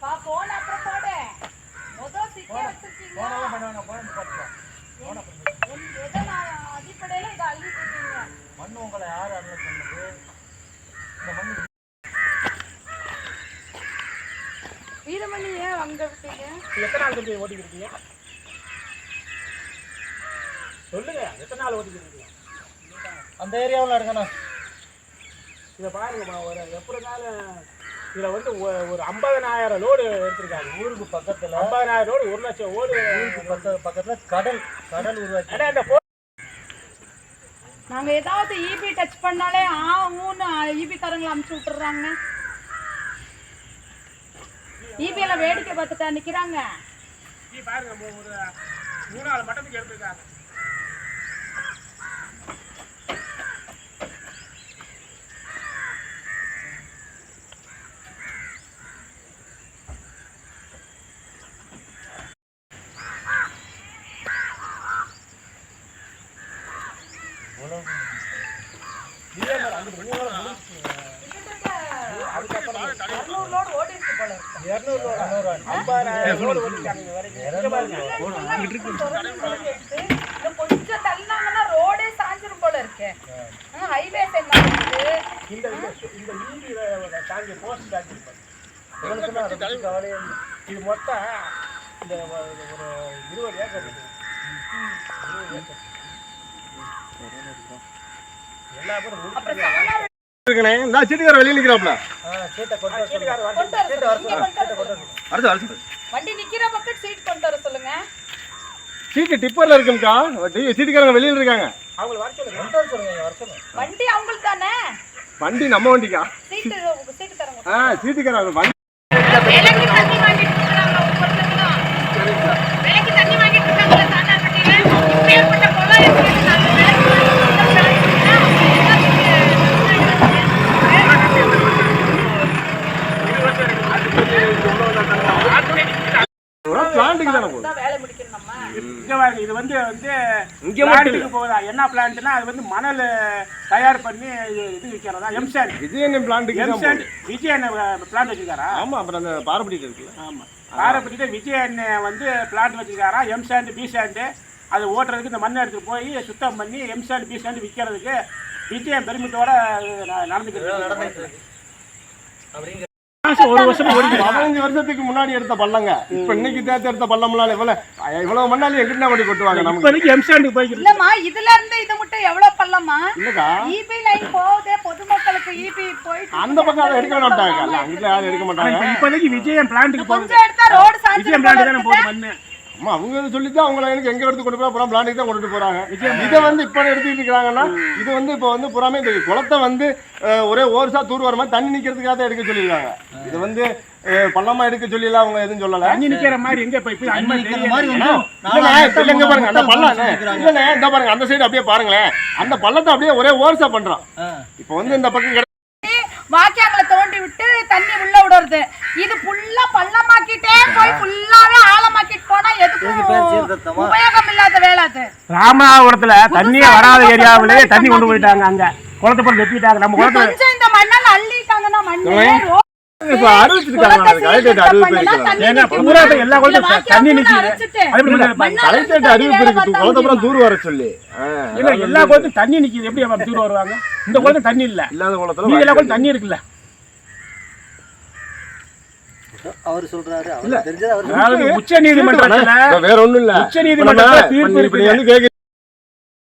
பா போன் அப்புறம் போடு. முதல் சிக்கே வச்சிருக்கீங்க பண்ணுவாங்க போன நான் அடிப்படையில இதை மண்ணு உங்களை யார் அருள சொன்னது இந்த மண்ணு வீரமணி ஏன் அங்க விட்டீங்க எத்தனை நாள் இருக்கீங்க? சொல்லுங்க எத்தனை நாள் ஓட்டிக்கிட்டு இருக்கீங்க? அந்த ஏரியாவில் எடுக்கணும் இதை பாருங்கம்மா ஒரு எப்படினாலும் இதில் வந்து ஒரு ஐம்பதனாயிரம் லோடு எடுத்திருக்காங்க. ஊருக்கு பக்கத்தில் ஐம்பதனாயிரம் லோடு ஒரு லட்சம் ஓடு ஊருக்கு பக்க பக்கத்தில் கடல் கடல் உருவாக்கி. நாங்க ஏதாவது இபி டச் பண்ணாலே ஆ ஊன்னு இபி காரங்களை அமுச்சு விட்டுறாங்க. இபி எல்லாம் வேடிக்கை பார்த்துட்டா நிக்கிறாங்க. நீ பாருங்க மு- ஒரு மூணு நாலு மட்டத்துக்கு எடுத்திருக்காங்க இதே மாதிரி அங்கிட்டு மூணு நாள் முடிஞ்சுச்சுங்க. இரநூறு ஓடி இருக்கு போல இருக்கு. இருநூறு லோடு, ஐம்பதனாயிரம் லோடு ஓட்டிருக்காங்க இது வரைக்கும். இங்க பாருங்க. இன்னும் கொஞ்சம் தள்ளினாங்கன்னா ரோடே சாஞ்சிரும் போல இருக்கு ஹைவேஸ் இந்த இந்த- இந்த ஈபி போஸ்ட் தாங்கி கவலையே இது மொத்தம் இந்த ஒரு இருபது ஏக்கர் இருபது ஏக்கர் இருக்குண்ணே இந்த சீட்டுக்கார வெளியே நிற்கிறாப்ல. அடுத்து அடுத்து வண்டி நிக்கிற பக்கம் சீட் கொண்டு வர சொல்லுங்க. சீட்டு டிப்பர்ல இருக்கும்க்கா. டி- சீட்டுக்காரங்க வெளியில் இருக்காங்க. அவங்களை வர சொல்லுங்க. கொண்டு வர சொல்லுங்க இங்க வர சொல்லுங்க. வண்டி அவங்களுக்கு தானே? வண்டி நம்ம வண்டிக்கா? சீட்டு சீட்டு தரங்க ஆ சீட்டுக்காரங்க வண்டி விலைக்கு தண்ணி வாங்கிட்டு இருக்காங்க ஒவ்வொருத்தங்களும் விலைக்கு தண்ணி வாங்கிட்டு இருக்காங்க சாண்டார்பட்டியில இப்பேற்பட்ட குளம் இருக்குது நாலு பேர் பிளான்ட்டுக்கு தானே போகுது தான் வேலை முடிக்கணும் நம்ம இங்க பாருங்க இது வந்து வந்து இங்க மட்டும் போகுதா? என்ன பிளான்ட்னா அது வந்து மணல் தயார் பண்ணி இது விற்கிறதா எம்சாண்ட் விஜயன் தான் எம்சாண்ட் விஜயன் பிளான்ட் வச்சிருக்காரா? ஆமா அப்புறம் அந்த பாரம்பரிய இருக்குல்ல. ஆமா. பாரப்பட்டியில விஜயன் வந்து பிளான்ட் வச்சிருக்காரா? எம் சாண்ட் பி சாண்ட் அது ஓட்டுறதுக்கு இந்த மண்ணை எடுத்துட்டு போய் சுத்தம் பண்ணி எம் சாண்ட் பி சாண்ட் விற்கிறதுக்கு விஜயன் பெருமிட்டோட நடந்துக்கிட்டு அப்படிங்க ஒரு வருஷம் பதினஞ்சு வருஷத்துக்கு முன்னாடி எடுத்த பள்ளங்க. இப்ப இன்னைக்கு தேர்த்து எடுத்த பள்ளம்லாம் இவ்வளவு இவ்வளவு மண்ணாலும் எங்கிட்ட வண்டி கொட்டுவாங்க நமக்கு? இப்போதைக்கு எம் சாண்ட் போய்க்கிட்டு இல்லம்மா இதுல இருந்து இது மட்டும் எவ்வளவு பள்ளமா இல்லக்கா. இபி லைன் போகுதே பொதுமக்களுக்கு இபி போயிட்டு அந்த பக்கம் அதை எடுக்க மாட்டாங்க. அங்கிட்ட யாரும் எடுக்க மாட்டாங்க. இப்ப இப்போதைக்கு விஜயன் பிளான்ட்டுக்கு போகுது கொஞ்சம் எடுத்தா ரோடு விஜயன் சாஞ்சிரும் பிளான்ட் தானே. போகுது மண்ணு அம்மா அவங்க சொல்லித்தான் அவங்கள எனக்கு எங்க எடுத்து கொண்டு போய் அப்புறம் பிளான்ட்டுக்கு தான் கொண்டுட்டு போறாங்க. இதை வந்து இப்ப எடுத்துக்கிட்டு இருக்காங்கன்னா இது வந்து இப்போ வந்து புறாமே இந்த குளத்தை வந்து ஒரே ஓர்ஸா தூர் வர மாதிரி தண்ணி நிக்கிறதுக்காக தான் எடுக்க சொல்லியிருக்காங்க. இது வந்து பள்ளமா எடுக்க சொல்லல அவங்க எதுவும் சொல்லல. தண்ணி நிக்கிற மாதிரி எங்க போய் போய் மாதிரி நிக்கிற மாதிரி இல்ல, இங்க பாருங்க அந்த பள்ளம். இல்லண்ணே இந்த பாருங்க அந்த சைடு அப்படியே பாருங்களேன். அந்த பள்ளத்தை அப்படியே ஒரே ஓர்ஸா பண்றான். இப்போ வந்து இந்த பக்கம் கிடை- வாக்கியாங்களை தோண்டி விட்டு தண்ணி உள்ள விடுறது. இது ஃபுல்லா பள்ளமாக்கிட்டே போய் ஃபுல்லாவே உபயோகம் இல்லாத வேலை அது. ராமநாதபுரத்துல தண்ணியே வராத ஏரியாவிலே தண்ணி கொண்டு போயிட்டாங்க அங்க. குளத்தை போய் வெட்டிட்டாங்க. நம்ம குளத்துல கொஞ்சம் இந்த மண்ணால் அள்ளிட்டாங்கன்னா மண்ணு இப்ப குளத்தை அறிவிப்பு தண்ணி ஏன்னா நிக்கும். பூரா இப்ப எல்லா வாக்கியா தண்ணி பூரா நிக்குது. அரைச்சிட்டு, அது எப்படி அறிவிப்பு வேலை இருக்கு பார்த்தா குளத்தப்புறம் முடியுமா? தூர் வர சொல்லி. ஆ, இல்ல எல்லா குளத்தும் தண்ணி நிக்குது. எப்படி அவன் தூர் வருவாங்க? இந்த குளத்துல தண்ணி இல்ல. இல்லாத குளத்துல நீங்க எல்லா வாய்க்கால் தண்ணி இருக்குல்ல. அவர் சொல்றாரு அவர் தெரிஞ்சது அவர் வேற ஒண்ணும் இல்ல. உச்ச நம்ம- தீர்ப்பு இப்ப